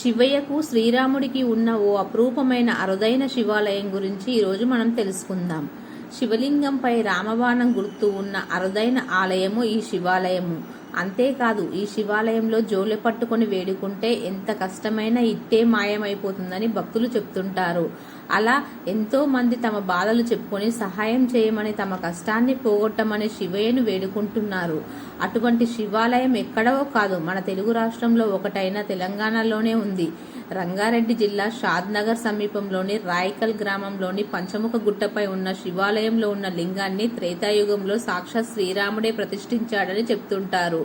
శివయ్యకు శ్రీరాముడికి ఉన్న ఓ అపురూపమైన అరుదైన శివాలయం గురించి ఈరోజు మనం తెలుసుకుందాం. శివలింగంపై రామబాణం గుర్తు ఉన్న అరుదైన ఆలయము ఈ శివాలయము. అంతేకాదు ఈ శివాలయంలో జోలె పట్టుకొని వేడుకుంటే ఎంత కష్టమైనా ఇట్టే మాయమైపోతుందని భక్తులు చెప్తుంటారు. అలా ఎంతో మంది తమ బాధలు చెప్పుకొని సహాయం చేయమని తమ కష్టాన్ని పోగొట్టమని శివయ్యను వేడుకుంటున్నారు. అటువంటి శివాలయం ఎక్కడో కాదు మన తెలుగు రాష్ట్రంలో ఒకటైన తెలంగాణలోనే ఉంది. రంగారెడ్డి జిల్లా షాద్నగర్ సమీపంలోని రాయకల్ గ్రామంలోని పంచముఖ గుట్టపై ఉన్న శివాలయంలో ఉన్న లింగాన్ని త్రేతాయుగంలో సాక్షాత్ శ్రీరాముడే ప్రతిష్ఠించాడని చెప్తుంటారు.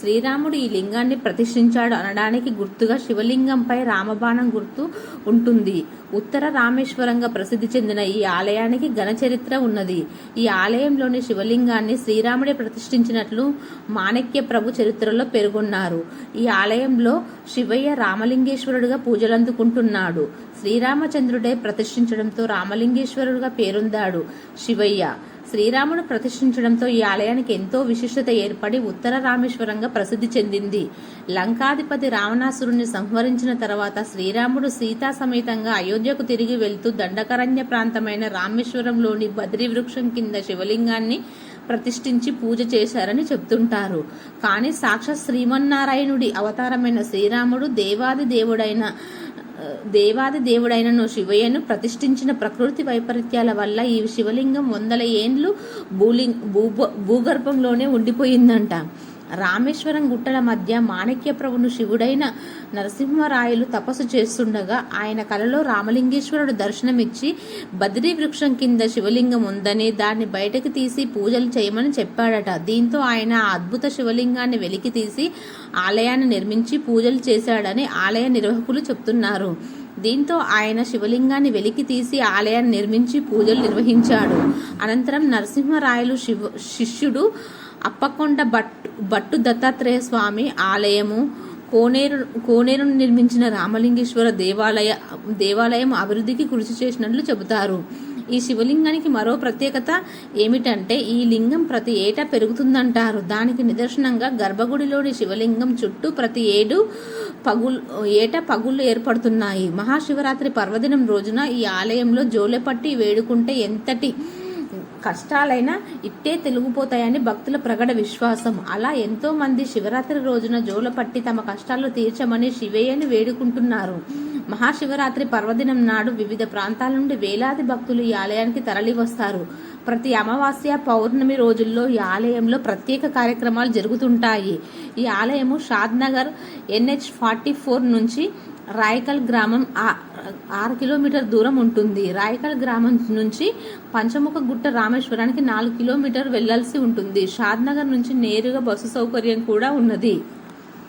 శ్రీరాముడు ఈ లింగాన్ని ప్రతిష్ఠించాడు అనడానికి గుర్తుగా శివలింగంపై రామబాణం గుర్తు ఉంటుంది. ఉత్తర రామేశ్వరంగా ప్రసిద్ధి చెందిన ఈ ఆలయానికి ఘనచరిత్ర ఉన్నది. ఈ ఆలయంలోని శివలింగాన్ని శ్రీరాముడే ప్రతిష్ఠించినట్లు మాణిక్య ప్రభు చరిత్రలో పేర్కొన్నారు. ఈ ఆలయంలో శివయ్య రామలింగేశ్వరుడిగా పూజలందుకుంటున్నాడు. శ్రీరామచంద్రుడే ప్రతిష్ఠించడంతో రామలింగేశ్వరుడిగా పేరొందాడు శివయ్య. శ్రీరాముడు ప్రతిష్ఠించడంతో ఈ ఆలయానికి ఎంతో విశిష్టత ఏర్పడి ఉత్తర రామేశ్వరంగా ప్రసిద్ధి చెందింది. లంకాధిపతి రావణాసురుణ్ణి సంహరించిన తర్వాత శ్రీరాముడు సీతా సమేతంగా అయోధ్యకు తిరిగి వెళ్తూ దండకరణ్య ప్రాంతమైన రామేశ్వరంలోని బద్రి వృక్షం కింద శివలింగాన్ని ప్రతిష్ఠించి పూజ చేశారని చెప్తుంటారు. కానీ సాక్షాత్ శ్రీమన్నారాయణుడి అవతారమైన శ్రీరాముడు దేవాది దేవుడైన దేవాది దేవుడైన శివయ్యను ప్రతిష్ఠించిన ప్రకృతి వైపరీత్యాల వల్ల ఈ శివలింగం వందల ఏండ్లు భూలింగ్ భూ భూగర్భంలోనే ఉండిపోయిందంట. రామేశ్వరం గుట్టల మధ్య మాణిక్యప్రభును శివుడైన నరసింహరాయలు తపస్సు చేస్తుండగా ఆయన కలలో రామలింగేశ్వరుడు దర్శనమిచ్చి బద్రీ వృక్షం కింద శివలింగం ఉందని దాన్ని బయటకు తీసి పూజలు చేయమని చెప్పాడట. దీంతో ఆయన ఆ అద్భుత శివలింగాన్ని వెలికి తీసి ఆలయాన్ని నిర్మించి పూజలు చేశాడని ఆలయ నిర్వాహకులు చెప్తున్నారు. దీంతో ఆయన శివలింగాన్ని వెలికి తీసి ఆలయాన్ని నిర్మించి పూజలు నిర్వహించాడు. అనంతరం నరసింహరాయలు శివ శిష్యుడు అప్పకొండ భట్టు భట్టు దత్తాత్రేయ స్వామి ఆలయము కోనేరు కోనేరును నిర్మించిన రామలింగేశ్వర దేవాలయ దేవాలయం అభివృద్ధికి కృషి చేసినట్లు చెబుతారు. ఈ శివలింగానికి మరో ప్రత్యేకత ఏమిటంటే ఈ లింగం ప్రతి ఏటా పెరుగుతుందంటారు. దానికి నిదర్శనంగా గర్భగుడిలోని శివలింగం చుట్టూ ప్రతి ఏడు పగులు ఏటా పగుళ్ళు ఏర్పడుతున్నాయి. మహాశివరాత్రి పర్వదినం రోజున ఈ ఆలయంలో జోలెపట్టి వేడుకుంటే ఎంతటి కష్టాలైనా ఇట్టే తెలుగుపోతాయని భక్తుల ప్రగడ విశ్వాసం. అలా ఎంతో మంది శివరాత్రి రోజున జోలపట్టి తమ కష్టాలు తీర్చమని శివయ్యని వేడుకుంటున్నారు. మహాశివరాత్రి పర్వదినం నాడు వివిధ ప్రాంతాల నుండి వేలాది భక్తులు ఈ ఆలయానికి తరలివస్తారు. ప్రతి అమావాస్య పౌర్ణమి రోజుల్లో ఈ ఆలయంలో ప్రత్యేక కార్యక్రమాలు జరుగుతుంటాయి. ఈ ఆలయము షాద్నగర్ ఎన్హెచ్ ఫార్టీ ఫోర్ నుంచి రాయకల్ గ్రామం ఆరు కిలోమీటర్ దూరం ఉంటుంది. రాయకల్ గ్రామం నుంచి పంచముఖ గుట్ట రామేశ్వరానికి నాలుగు కిలోమీటర్ వెళ్ళాల్సి ఉంటుంది. షాద్నగర్ నుంచి నేరుగా బస్సు సౌకర్యం కూడా ఉన్నది.